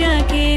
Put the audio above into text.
ডাকে